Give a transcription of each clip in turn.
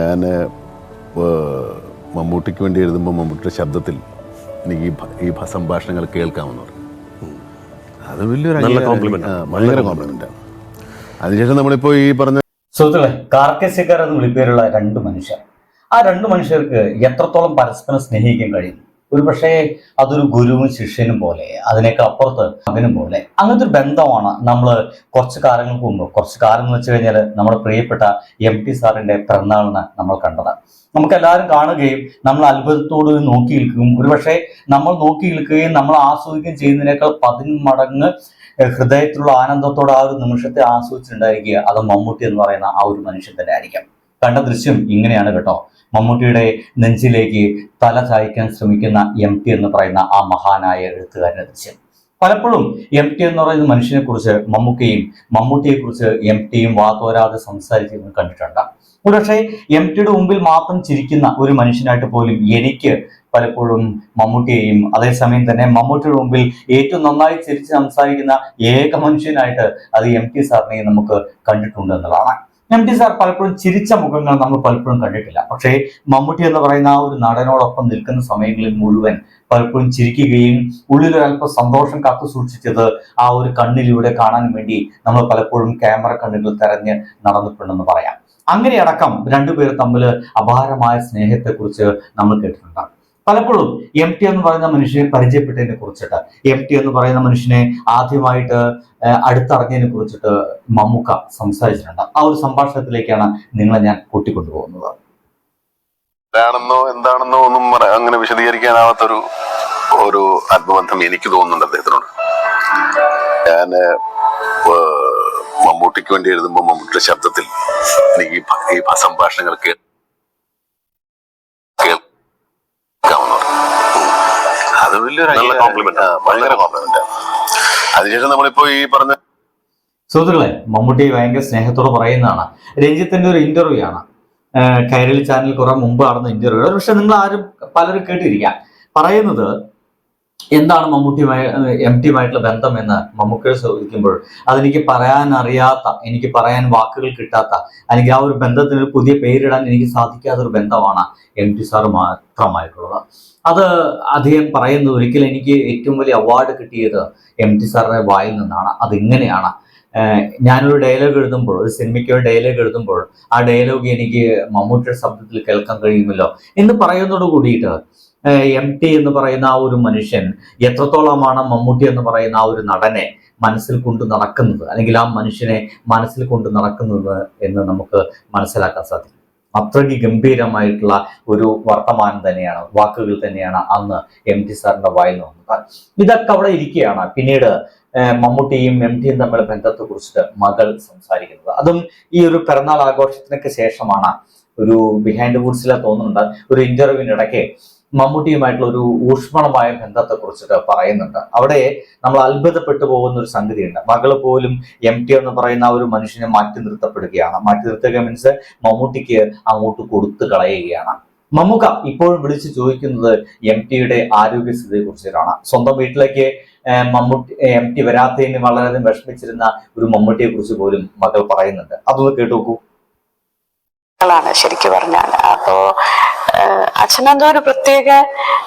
ഞാൻ മമ്മൂട്ടിക്ക് വേണ്ടി എഴുതുമ്പോൾ മമ്മൂട്ടിയുടെ ശബ്ദത്തിൽ എനിക്ക് ഈ ഭ- ഈ സംഭാഷണങ്ങൾ കേൾക്കാമെന്ന് പറഞ്ഞു. അത് വലിയൊരു നല്ല ആണ്. ഭയങ്കര കോംപ്ലിമെന്റ് ആണ്. അതിനുശേഷം നമ്മളിപ്പോൾ ഈ പറഞ്ഞ സുഹൃത്തുക്കളെ കാർക്കശ്യക്കാർ എന്ന് വിളിപ്പേരുള്ള രണ്ട് മനുഷ്യർ. ആ രണ്ട് മനുഷ്യർക്ക് എത്രത്തോളം പരസ്പരം സ്നേഹിക്കാൻ കഴിയും? ഒരു പക്ഷേ അതൊരു ഗുരുവും ശിഷ്യനും പോലെ അതിനേക്കാൾ അപ്പുറത്ത് മകനും പോലെ. അങ്ങനത്തെ ഒരു ബന്ധമാണ് നമ്മൾ കുറച്ച് കാലങ്ങൾക്ക് മുമ്പ് കുറച്ച് കാലം എന്ന് വെച്ച് കഴിഞ്ഞാൽ നമ്മുടെ പ്രിയപ്പെട്ട എം ടി സാറിന്റെ പിറന്നാളിന് നമ്മൾ കണ്ടത് നമുക്ക് എല്ലാവരും കാണുകയും നമ്മൾ അത്ഭുതത്തോട് നോക്കി നിൽക്കുകയും ഒരുപക്ഷെ നമ്മൾ നോക്കി നിൽക്കുകയും നമ്മൾ ആസ്വദിക്കുകയും ചെയ്യുന്നതിനേക്കാൾ പതിന്മടങ്ങ് മടങ്ങ് ഹൃദയത്തിലുള്ള ആനന്ദത്തോടെ ആ ഒരു നിമിഷത്തെ ആസ്വദിച്ചിട്ടുണ്ടായിരിക്കുക അത് മമ്മൂട്ടി എന്ന് പറയുന്ന ആ ഒരു മനുഷ്യൻ തന്നെ ആയിരിക്കാം കണ്ട ദൃശ്യം ഇങ്ങനെയാണ് കേട്ടോ. മമ്മൂട്ടിയുടെ നെഞ്ചിലേക്ക് തല ചായ്ക്കാൻ ശ്രമിക്കുന്ന എം ടി എന്ന് പറയുന്ന ആ മഹാനായ എഴുത്തുകാരനെ ദൃശ്യം. പലപ്പോഴും എം ടി എന്ന് പറയുന്ന മനുഷ്യനെ കുറിച്ച് മമ്മൂക്കയും മമ്മൂട്ടിയെ കുറിച്ച് എം ടിയും വാതോരാതെ സംസാരിക്കുന്നത് കണ്ടിട്ടുണ്ട്. ഒരുപക്ഷെ എം ടിയുടെ മുമ്പിൽ മാത്രം ചിരിക്കുന്ന ഒരു മനുഷ്യനായിട്ട് പോലും എനിക്ക് പലപ്പോഴും മമ്മൂട്ടിയെയും അതേസമയം തന്നെ മമ്മൂട്ടിയുടെ മുമ്പിൽ ഏറ്റവും നന്നായി ചിരിച്ച് സംസാരിക്കുന്ന ഏക മനുഷ്യനായിട്ട് അത് എം ടി സാറിനെയും നമുക്ക് കണ്ടിട്ടുണ്ട് എന്നുള്ളതാണ്. എം ടി സാർ പലപ്പോഴും ചിരിച്ച മുഖങ്ങൾ നമ്മൾ പലപ്പോഴും കണ്ടിട്ടില്ല. പക്ഷേ മമ്മൂട്ടി എന്ന് പറയുന്ന ആ ഒരു നടനോടൊപ്പം നിൽക്കുന്ന സമയങ്ങളിൽ മുഴുവൻ പലപ്പോഴും ചിരിക്കുകയും ഉള്ളിലൊരല്പം സന്തോഷം കാത്തു സൂക്ഷിച്ചത് ആ ഒരു കണ്ണിലൂടെ കാണാൻ വേണ്ടി നമ്മൾ പലപ്പോഴും ക്യാമറ കണ്ണുകൾ തെരഞ്ഞ് നടന്നിട്ടുണ്ടെന്ന് പറയാം. അങ്ങനെയടക്കം രണ്ടുപേർ തമ്മിൽ അപാരമായ സ്നേഹത്തെക്കുറിച്ച് നമ്മൾ കേട്ടിട്ടുണ്ട്. പലപ്പോഴും എം ടി എന്ന് പറയുന്ന മനുഷ്യനെ പരിചയപ്പെട്ടതിനെ കുറിച്ചിട്ട് എം ടി എന്ന് പറയുന്ന മനുഷ്യനെ ആദ്യമായിട്ട് അടുത്തറിഞ്ഞതിനെ കുറിച്ചിട്ട് മമ്മൂക്ക സംസാരിച്ചിട്ടുണ്ട്. ആ ഒരു സംഭാഷണത്തിലേക്കാണ് നിങ്ങളെ ഞാൻ കൂട്ടിക്കൊണ്ടുപോകുന്നത്. ആണെന്നോ എന്താണെന്നോ ഒന്നും അങ്ങനെ വിശദീകരിക്കാനാവാത്തൊരു ഒരു ആത്മബന്ധം എനിക്ക് തോന്നുന്നുണ്ട് അദ്ദേഹത്തിനോട്. ഞാൻ മമ്മൂട്ടിക്ക് വേണ്ടി എഴുതുമ്പോൾ മമ്മൂട്ടിയുടെ ശബ്ദത്തിൽ എനിക്ക് ഈ സംഭാഷണങ്ങൾ കേ- കേൾക്കാമെന്ന് പറഞ്ഞു അത് വലിയൊരു നല്ല കോംപ്ലിമെന്റ്. ഭയങ്കര കോംപ്ലിമെന്റ് അതിനുശേഷം നമ്മളിപ്പോ ഈ പറഞ്ഞ സുഹൃത്തുക്കളെ മമ്മൂട്ടി ഭയങ്കര സ്നേഹത്തോടെ പറയുന്നതാണ്. രഞ്ജിത്തിന്റെ ഒരു ഇന്റർവ്യൂ ആണ്. കൈരളി ചാനൽ കുറെ മുമ്പ് നടന്ന ഇന്റർവ്യൂ പക്ഷെ നിങ്ങൾ ആരും പലരും കേട്ടിരിക്കാം. പറയുന്നത് എന്താണ് മമ്മൂട്ടിയുമായി എം ടിയുമായിട്ടുള്ള ബന്ധം എന്ന് മമ്മൂക്കൾ ചോദിക്കുമ്പോൾ അതെനിക്ക് പറയാൻ അറിയാത്ത എനിക്ക് പറയാൻ വാക്കുകൾ കിട്ടാത്ത അല്ലെങ്കിൽ ആ ഒരു ബന്ധത്തിന് പുതിയ പേരിടാൻ എനിക്ക് സാധിക്കാത്ത ഒരു ബന്ധമാണ് എം ടി സാറ് മാത്രമായിട്ടുള്ളത്. അത് അദ്ദേഹം പറയുന്നത് ഒരിക്കലും എനിക്ക് ഏറ്റവും വലിയ അവാർഡ് കിട്ടിയത് എം ടി സാറിന്റെ വായിൽ നിന്നാണ്. അതിങ്ങനെയാണ്. ഞാനൊരു ഡയലോഗ് എഴുതുമ്പോൾ ഒരു സിനിമയ്ക്ക് ഒരു ഡയലോഗ് എഴുതുമ്പോൾ ആ ഡയലോഗ് എനിക്ക് മമ്മൂട്ടിയുടെ ശബ്ദത്തിൽ കേൾക്കാൻ കഴിയുമല്ലോ എന്ന് പറയുന്നതോട് കൂടിയിട്ട് എം ടി എന്ന് പറയുന്ന ആ ഒരു മനുഷ്യൻ എത്രത്തോളമാണ് മമ്മൂട്ടി എന്ന് പറയുന്ന ആ ഒരു നടനെ മനസ്സിൽ കൊണ്ട് നടക്കുന്നത്? അല്ലെങ്കിൽ ആ മനുഷ്യനെ മനസ്സിൽ കൊണ്ട് നടക്കുന്നത് എന്ന് നമുക്ക് മനസ്സിലാക്കാൻ സാധിക്കും. അത്രയ്ക്ക് ഗംഭീരമായിട്ടുള്ള ഒരു വർത്തമാനം തന്നെയാണ് വാക്കുകൾ തന്നെയാണ് അന്ന് എം ടി സാറിന്റെ വായിൽ നിന്ന് വന്നത് ഇതൊക്കെ അവിടെ ഇരിക്കുകയാണ്. പിന്നീട് മമ്മൂട്ടിയും എം ടിയും തമ്മിലുള്ള ബന്ധത്തെ കുറിച്ചിട്ട് മകൾ സംസാരിക്കുന്നത്. അതും ഈ ഒരു പിറന്നാൾ ആഘോഷത്തിനൊക്കെ ശേഷമാണ് ഒരു ബിഹൈൻഡ് വുഡ്സിലെ തോന്നുന്നുണ്ട്. ഒരു ഇന്റർവ്യൂവിന് ഇടയ്ക്ക് മമ്മൂട്ടിയുമായിട്ടുള്ള ഒരു ഊഷ്മളമായ ബന്ധത്തെ കുറിച്ചിട്ട് പറയുന്നുണ്ട്. അവിടെ നമ്മൾ അത്ഭുതപ്പെട്ടു പോകുന്ന ഒരു സംഗതിയുണ്ട്. മകൾ പോലും എം ടി എന്ന് പറയുന്ന ആ ഒരു മനുഷ്യനെ മാറ്റി നിർത്തപ്പെടുകയാണ്. മാറ്റി നിർത്തുക മീൻസ് മമ്മൂട്ടിക്ക് അങ്ങോട്ട് കൊടുത്തു കളയുകയാണ്. മമ്മൂക്ക ഇപ്പോഴും വിളിച്ചു ചോദിക്കുന്നത് എം ടിയുടെ ആരോഗ്യസ്ഥിതിയെ കുറിച്ചിട്ടാണ് സ്വന്തം വീട്ടിലേക്ക് മമ്മൂട്ടി എം ടി വരാത്തതിന് വളരെയധികം വിഷമിച്ചിരുന്ന ഒരു മമ്മൂട്ടിയെ കുറിച്ച് പോലും മകൾ പറയുന്നുണ്ട്. അതൊന്ന് കേട്ടു നോക്കൂ. ശരിക്കും പറഞ്ഞാൽ അപ്പോ അച്ഛനെന്തോ ഒരു പ്രത്യേക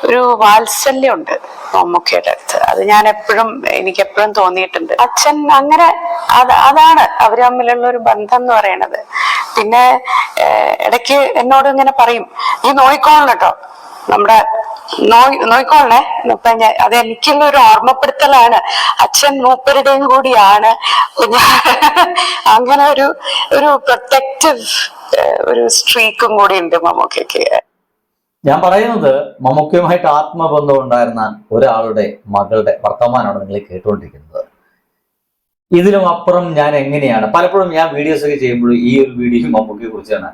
ഒരു വാത്സല്യമുണ്ട് മമ്മൂക്കയുടെ അടുത്ത്. അത് ഞാൻ എപ്പോഴും എനിക്ക് എപ്പോഴും തോന്നിയിട്ടുണ്ട്. അച്ഛൻ അങ്ങനെ അത് അതാണ് അവർ തമ്മിലുള്ള ഒരു ബന്ധം എന്ന് പറയണത്. പിന്നെ ഇടയ്ക്ക് എന്നോട് ഇങ്ങനെ പറയും ഈ നോയിക്കോളണം കേട്ടോ. നമ്മുടെ നോയ് നോയിക്കോളണേ. ഇപ്പൊ അത് എനിക്കുള്ള ഒരു ഓർമ്മപ്പെടുത്തലാണ്. അച്ഛൻ മൂപ്പരുടെയും കൂടിയാണ്. അങ്ങനെ ഒരു ഒരു പ്രൊട്ടക്റ്റീവ് ഒരു സ്ട്രീക്കും കൂടി ഉണ്ട് മമ്മൂക്കയ്ക്ക്. ഞാൻ പറയുന്നത് മമ്മൂക്കയുമായിട്ട് ആത്മബന്ധം ഉണ്ടായിരുന്ന ഒരാളുടെ മകളുടെ വർത്തമാനമാണ് നിങ്ങൾ കേട്ടുകൊണ്ടിരിക്കുന്നത്. ഇതിലും അപ്പുറം ഞാൻ എങ്ങനെയാണ്? പലപ്പോഴും ഞാൻ വീഡിയോസ് ഒക്കെ ചെയ്യുമ്പോഴും ഈ ഒരു വീഡിയോ മമ്മൂക്കയെ കുറിച്ചാണ്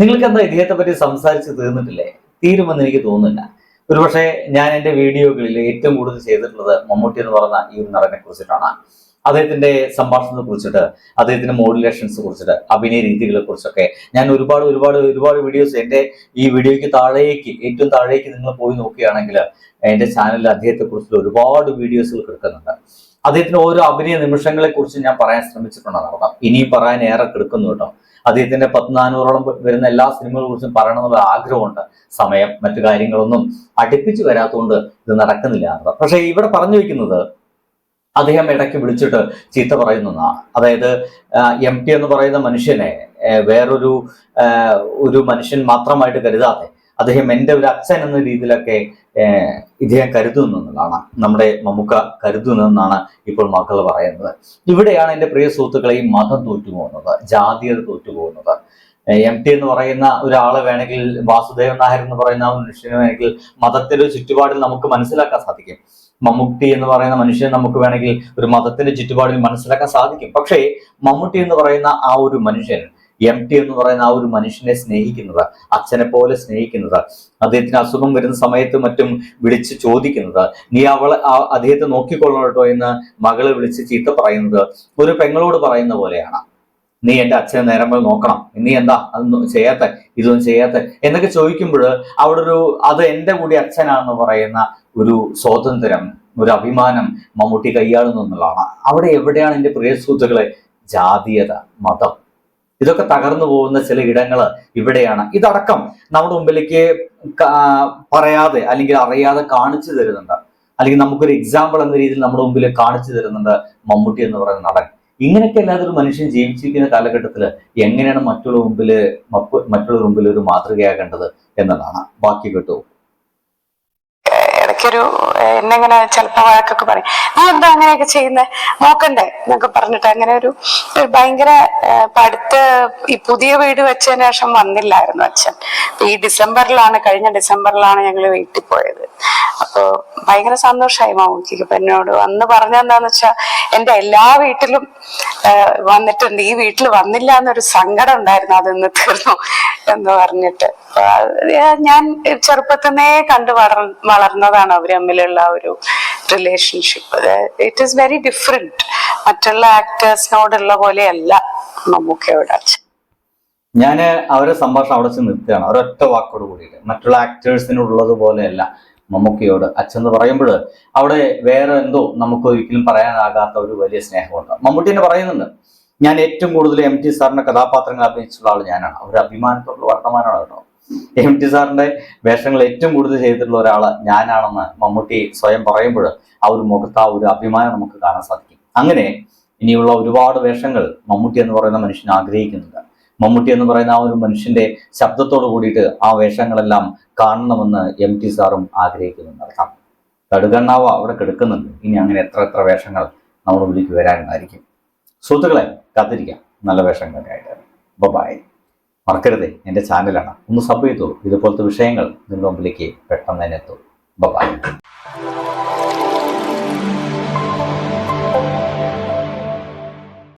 നിങ്ങൾക്ക് എന്താ ഇദ്ദേഹത്തെ പറ്റി സംസാരിച്ച് തീർന്നിട്ടില്ലേ? തീരുമെന്ന് എനിക്ക് തോന്നുന്നില്ല. ഒരുപക്ഷെ ഞാൻ എന്റെ വീഡിയോകളിൽ ഏറ്റവും കൂടുതൽ ചെയ്തിട്ടുള്ളത് മമ്മൂട്ടി എന്ന് പറഞ്ഞ ഈ ഒരു നടനെ കുറിച്ചിട്ടാണ്. അദ്ദേഹത്തിന്റെ സംഭാഷണത്തെ കുറിച്ചിട്ട് അദ്ദേഹത്തിന്റെ മോഡുലേഷൻസ് കുറിച്ചിട്ട് അഭിനയ രീതികളെ കുറിച്ചൊക്കെ ഞാൻ ഒരുപാട് ഒരുപാട് ഒരുപാട് വീഡിയോസ് എന്റെ ഈ വീഡിയോയ്ക്ക് താഴേക്ക് ഏറ്റവും താഴേക്ക് നിങ്ങൾ പോയി നോക്കുകയാണെങ്കിൽ എന്റെ ചാനലിൽ അദ്ദേഹത്തെ കുറിച്ചുള്ള ഒരുപാട് വീഡിയോസുകൾ കിടക്കുന്നുണ്ട്. അദ്ദേഹത്തിന്റെ ഓരോ അഭിനയ നിമിഷങ്ങളെ കുറിച്ച് ഞാൻ പറയാൻ ശ്രമിച്ചിട്ടുണ്ടെന്ന് അർത്ഥം ഇനി പറയാൻ ഏറെ കിടക്കുന്നു കേട്ടോ. അദ്ദേഹത്തിന്റെ പത്ത് നാനൂറോളം വരുന്ന എല്ലാ സിനിമകളെ കുറിച്ചും പറയണമെന്നുള്ള ആഗ്രഹമുണ്ട്. സമയം മറ്റു കാര്യങ്ങളൊന്നും അടുപ്പിച്ച് വരാത്തതുകൊണ്ട് ഇത് നടക്കുന്നില്ല പക്ഷേ ഇവിടെ പറഞ്ഞു വെക്കുന്നത് അദ്ദേഹം ഇടയ്ക്ക് വിളിച്ചിട്ട് ചീത്ത പറയുന്ന അതായത് എം പി എന്ന് പറയുന്ന മനുഷ്യനെ വേറൊരു ഒരു മനുഷ്യൻ മാത്രമായിട്ട് കരുതാതെ അദ്ദേഹം എന്റെ ഒരു അച്ഛൻ എന്ന രീതിയിലൊക്കെ ഇദ്ദേഹം കരുതുന്നതാണ് നമ്മുടെ മമ്മൂക്ക കരുതുന്നതെന്നാണ് ഇപ്പോൾ മക്കൾ പറയുന്നത്. ഇവിടെയാണ് എന്റെ പ്രിയ സുഹൃത്തുക്കളെ ഈ മതം തോറ്റുപോകുന്നത് ജാതീയത തോറ്റുപോകുന്നത്. എം ടി എന്ന് പറയുന്ന ഒരാളെ വേണമെങ്കിൽ വാസുദേവൻ നായർ എന്ന് പറയുന്ന മനുഷ്യനെ വേണമെങ്കിൽ മതത്തിന്റെ ചുറ്റുപാടിൽ നമുക്ക് മനസ്സിലാക്കാൻ സാധിക്കും. മമ്മൂട്ടി എന്ന് പറയുന്ന മനുഷ്യനെ നമുക്ക് വേണമെങ്കിൽ ഒരു മതത്തിന്റെ ചുറ്റുപാടിൽ മനസ്സിലാക്കാൻ സാധിക്കും. പക്ഷേ മമ്മൂട്ടി എന്ന് പറയുന്ന ആ ഒരു മനുഷ്യൻ എം ടി എന്ന് പറയുന്ന ആ ഒരു മനുഷ്യനെ സ്നേഹിക്കുന്നത് അച്ഛനെ പോലെ സ്നേഹിക്കുന്നത് അദ്ദേഹത്തിന് അസുഖം വരുന്ന സമയത്ത് മറ്റും വിളിച്ച് ചോദിക്കുന്നത് നീ അവളെ അദ്ദേഹത്തെ നോക്കിക്കൊള്ളണം കേട്ടോ എന്ന് മകളെ വിളിച്ച് ചീത്ത പറയുന്നത് ഒരു പെങ്ങളോട് പറയുന്ന പോലെയാണ്. നീ എന്റെ അച്ഛനെ നേരം പോലെ നോക്കണം. നീ എന്താ? അതൊന്നും ചെയ്യാത്ത ഇതൊന്നും ചെയ്യാത്ത? എന്നൊക്കെ ചോദിക്കുമ്പോൾ അവിടെ ഒരു അത് എന്റെ കൂടി അച്ഛനാണെന്ന് പറയുന്ന ഒരു സ്വാതന്ത്ര്യം ഒരു അഭിമാനം മമ്മൂട്ടി കൈയാളുന്നു എന്നുള്ളതാണ് അവിടെ എവിടെയാണ് എന്റെ പ്രിയ സുഹൃത്തുക്കളെ? ജാതീയത മതം. ഇതൊക്കെ തകർന്നു പോകുന്ന ചില ഇടങ്ങൾ ഇവിടെയാണ്. ഇതടക്കം നമ്മുടെ മുമ്പിലേക്ക് പറയാതെ അല്ലെങ്കിൽ അറിയാതെ കാണിച്ചു തരുന്നുണ്ട്. അല്ലെങ്കിൽ നമുക്കൊരു എക്സാമ്പിൾ എന്ന രീതിയിൽ നമ്മുടെ മുമ്പിൽ കാണിച്ചു തരുന്നുണ്ട് മമ്മൂട്ടി എന്ന് പറയുന്ന നടൻ. ഇങ്ങനെയൊക്കെ അല്ലാതെ ഒരു മനുഷ്യൻ ജീവിച്ചിരിക്കുന്ന കാലഘട്ടത്തിൽ എങ്ങനെയാണ് മറ്റുള്ള മുമ്പിൽ മറ്റുള്ള മുമ്പിൽ ഒരു മാതൃകയാകേണ്ടത് എന്നതാണ്. ബാക്കി കേട്ടു. ഇടയ്ക്കൊരു എന്നെങ്ങനെ ചിലപ്പോ വഴക്കൊക്കെ പറയും. എന്താ അങ്ങനെയൊക്കെ ചെയ്യുന്നത് നോക്കണ്ടേ എന്നൊക്കെ പറഞ്ഞിട്ട് അങ്ങനെ ഒരു ഭയങ്കര പഠിത്ത ഈ പുതിയ വീട് വെച്ചതിന് ശേഷം വന്നില്ലായിരുന്നു അച്ഛൻ. ഈ ഡിസംബറിലാണ് കഴിഞ്ഞ ഡിസംബറിലാണ് ഞങ്ങൾ വീട്ടിൽ പോയത്. അപ്പോ ഭയങ്കര സന്തോഷമായി മാമൂക്കിക്ക് ഇപ്പൊ എന്നോട് അന്ന് പറഞ്ഞെന്താന്ന് വെച്ചാ എന്റെ എല്ലാ വീട്ടിലും വന്നിട്ടുണ്ട്. ഈ വീട്ടിൽ വന്നില്ല എന്നൊരു സങ്കടം ഉണ്ടായിരുന്നു. അതൊന്ന് തീർന്നു എന്ന് പറഞ്ഞിട്ട്. ഞാൻ ചെറുപ്പത്തിനേ കണ്ടു വളർ വളർന്നതാണ് അവർ തമ്മിലുള്ള ഒരു relationship it is very different മറ്റുള്ള ആക്ടേഴ്സിനോടുള്ള പോലെയല്ല മമ്മൂക്കയോട് ഞാൻ അവരെ സംഭാഷണം അവിടെ വെച്ച് നിർത്തുകയാണ്. ഒരൊറ്റ വാക്കോട് കൂടിയിട്ട്. മറ്റുള്ള ആക്ടേഴ്സിനുള്ളത് പോലെയല്ല മമ്മൂക്കയോട് അച്ഛൻ എന്ന് പറയുമ്പോൾ അവിടെ വേറെ എന്തോ നമുക്ക് ഒരിക്കലും പറയാനാകാത്ത ഒരു വലിയ സ്നേഹമുണ്ട്. മമ്മൂട്ടി തന്നെ പറയുന്നുണ്ട്. ഞാൻ ഏറ്റവും കൂടുതൽ എം ടി സാറിന്റെ കഥാപാത്രങ്ങൾ അഭിനയിച്ചിട്ടുള്ള ആൾ ഞാനാണ്. ഒരു അഭിമാനത്തോടുള്ള വർത്തമാനമാണ് കേട്ടോ. എം ടി സാറിന്റെ വേഷങ്ങൾ ഏറ്റവും കൂടുതൽ ചെയ്തിട്ടുള്ള ഒരാൾ ഞാനാണെന്ന് മമ്മൂട്ടി സ്വയം പറയുമ്പോൾ ആ ഒരു മുഖത്ത് ആ ഒരു അഭിമാനം നമുക്ക് കാണാൻ സാധിക്കും. അങ്ങനെ ഇനിയുള്ള ഒരുപാട് വേഷങ്ങൾ മമ്മൂട്ടി എന്ന് പറയുന്ന മനുഷ്യൻ ആഗ്രഹിക്കുന്നുണ്ട്. മമ്മൂട്ടി എന്ന് പറയുന്ന ആ ഒരു മനുഷ്യന്റെ ശബ്ദത്തോട് കൂടിയിട്ട് ആ വേഷങ്ങളെല്ലാം കാണണമെന്ന് എം ടി സാറും ആഗ്രഹിക്കുന്നുണ്ട്. അർത്ഥം. കടുകണ്ണാവ് അവിടെ കിടക്കുന്നുണ്ട്. ഇനി അങ്ങനെ എത്ര എത്ര വേഷങ്ങൾ നമ്മുടെ ഉള്ളിലേക്ക് വരാനുണ്ടായിരിക്കും സുഹൃത്തുക്കളെ കാത്തിരിക്കാം. നല്ല വേഷങ്ങളൊക്കെ ആയിട്ട്. ബൈ മറക്കരുതേ എന്റെ ചാനലാണ്. ഒന്ന് സബ് ചെയ്തോളൂ ഇതുപോലത്തെ വിഷയങ്ങൾ നിങ്ങളുടെ മുമ്പിലേക്ക് പെട്ടെന്ന് തന്നെ എത്തും. ബൈ